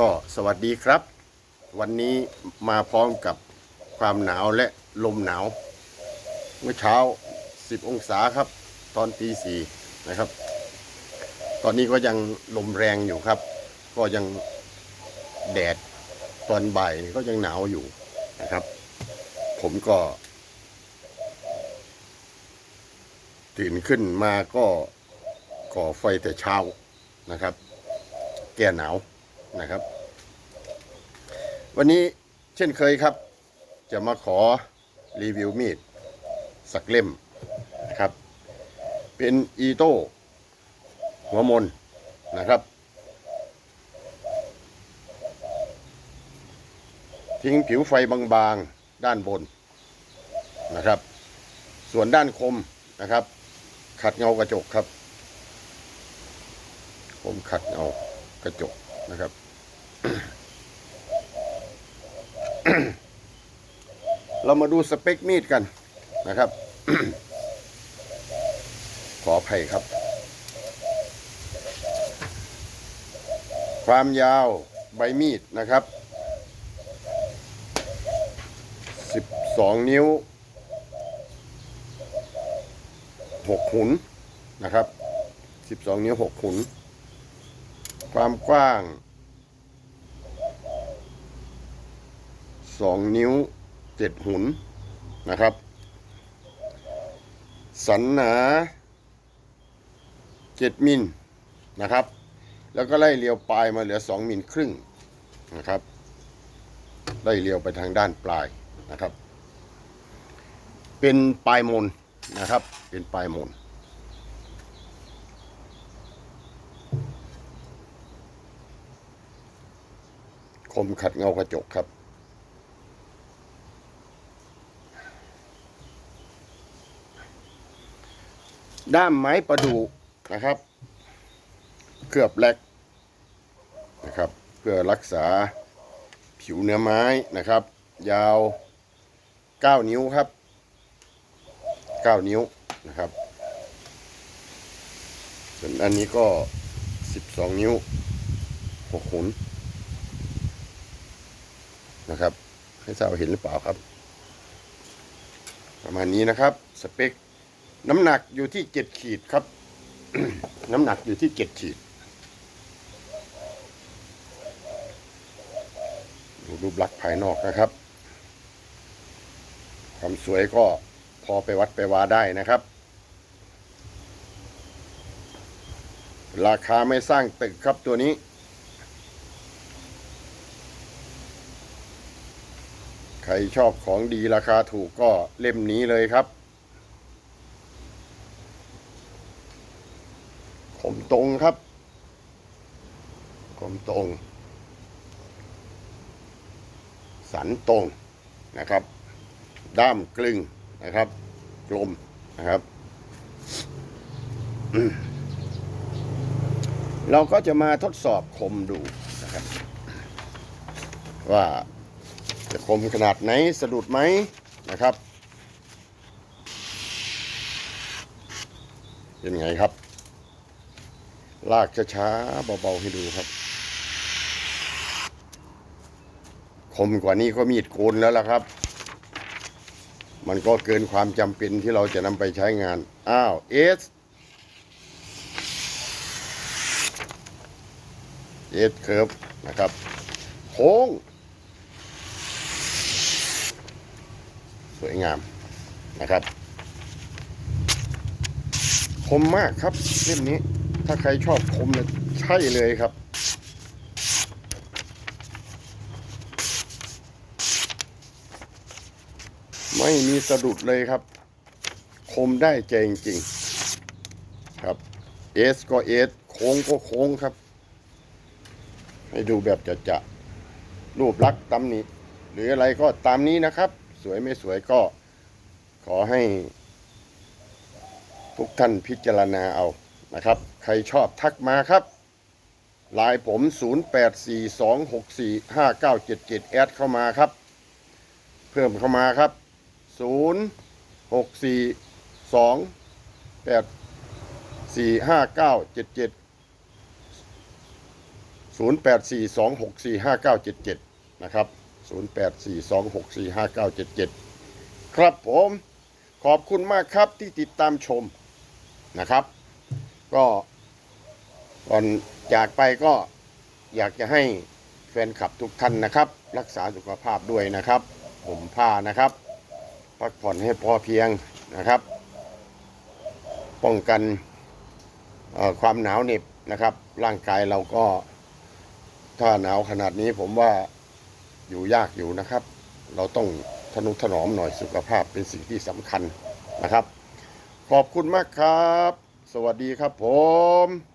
ก็สวัสดีครับ วันนี้มาพร้อมกับความหนาวและลมหนาว เมื่อเช้า 10 องศาครับ ตอนตีสี่นะครับ ตอนนี้ก็ยังลมแรงอยู่ครับ ก็ยังแดดตอนบ่ายก็ยังหนาวอยู่นะครับ ผมก็ ตื่นขึ้นมาก็ก่อไฟแต่เช้านะครับ แก้หนาว นะครับ วันนี้เช่นเคยครับ จะมาขอรีวิวมีดสักเล่มนะครับ เป็นอีโต้หัวมนนะครับ ทิ้งผิวไฟบางๆด้านบนนะครับ ส่วนด้านคมนะครับ ขัดเงากระจกครับ ผมขัดเงากระจกนะครับ เรามาดูสเปคมีดกันนะครับ ขออภัยครับ ความยาวใบมีดนะครับ 12 นิ้ว 6 หุนนะครับ 12 นิ้ว 6 หุน ความกว้าง 2นิ้ว7หุนนะครับ สันหนา7มิลนะครับ แล้วก็ไล่เลียวปลายมาเหลือ2มิลครึ่งนะครับไล่เลียวไปทางด้านปลายนะครับ เป็นปลายมนนะครับ เป็นปลายมนคมขัดเงากระจกครับ ด้ามไม้ประดู่นะครับ เคลือบแลกนะครับ เพื่อรักษาผิวเนื้อไม้นะครับ ยาว 9 นิ้วครับ 9 นิ้วนะครับส่วนอันนี้ก็ 12 นิ้ว6หุนนะครับให้สาวเห็นหรือเปล่าครับ ประมาณนี้นะครับ สเปค น้ำหนักอยู่ที่7ขีดครับ น้ำหนักอยู่ที่7ขีดดูรูปลักษณ์ภายนอกนะครับ ความสวยก็พอไปวัดไปวาได้นะครับ ราคาไม่สร้างตึกครับตัวนี้ใครชอบของดีราคาถูกก็เล่มนี้เลยครับ คม ตรงครับคมตรง สันตรงนะครับ ด้ามกลึงนะครับ กลมนะครับเราก็จะมาทดสอบคมดูนะครับ ว่าจะคมขนาดไหนสะดุดไหมนะครับ เป็นไงครับ ลากช้าๆเบาๆให้ดูครับ คมกว่านี้ก็มีดโกนแล้วล่ะครับ มันก็เกินความจำเป็นที่เราจะนำไปใช้งาน อ้าวเอสเอสเคิร์ฟนะครับ โค้ง สวยงามนะครับ คมมากครับเล่มนี้ ถ้าใครชอบคมเนี่ยใช่เลยครับไม่มีสะดุดเลยครับ คมได้ใจจริงๆครับเอสก็เอสโค้งก็โค้งครับ ให้ดูแบบจะจะรูปลักษ์ตำหนิหรืออะไรก็ตามนี้นะครับ สวยไม่สวยก็ขอให้ ทุกท่านพิจารณาเอา นะครับ ใครชอบทักมาครับลน์ผม 0842645977 แอดเข้ามาครับ เพิ่มเข้ามาครับ 0642845977 0842645977 นะครับ 0842645977 ครับผม ขอบคุณมากครับที่ติดตามชมนะครับ ก็ก่อนจากไปก็อยากจะให้แฟนคลับทุกท่านนะครับ รักษาสุขภาพด้วยนะครับผมผ้านะครับพักผ่อนให้พอเพียงนะครับ ป้องกันความหนาวเหน็บนะครับ ร่างกายเราก็ถ้าหนาวขนาดนี้ผมว่าอยู่ยากอยู่นะครับ เราต้องทนุถนอมหน่อยสุขภาพเป็นสิ่งที่สำคัญนะครับ ขอบคุณมากครับ สวัสดีครับผม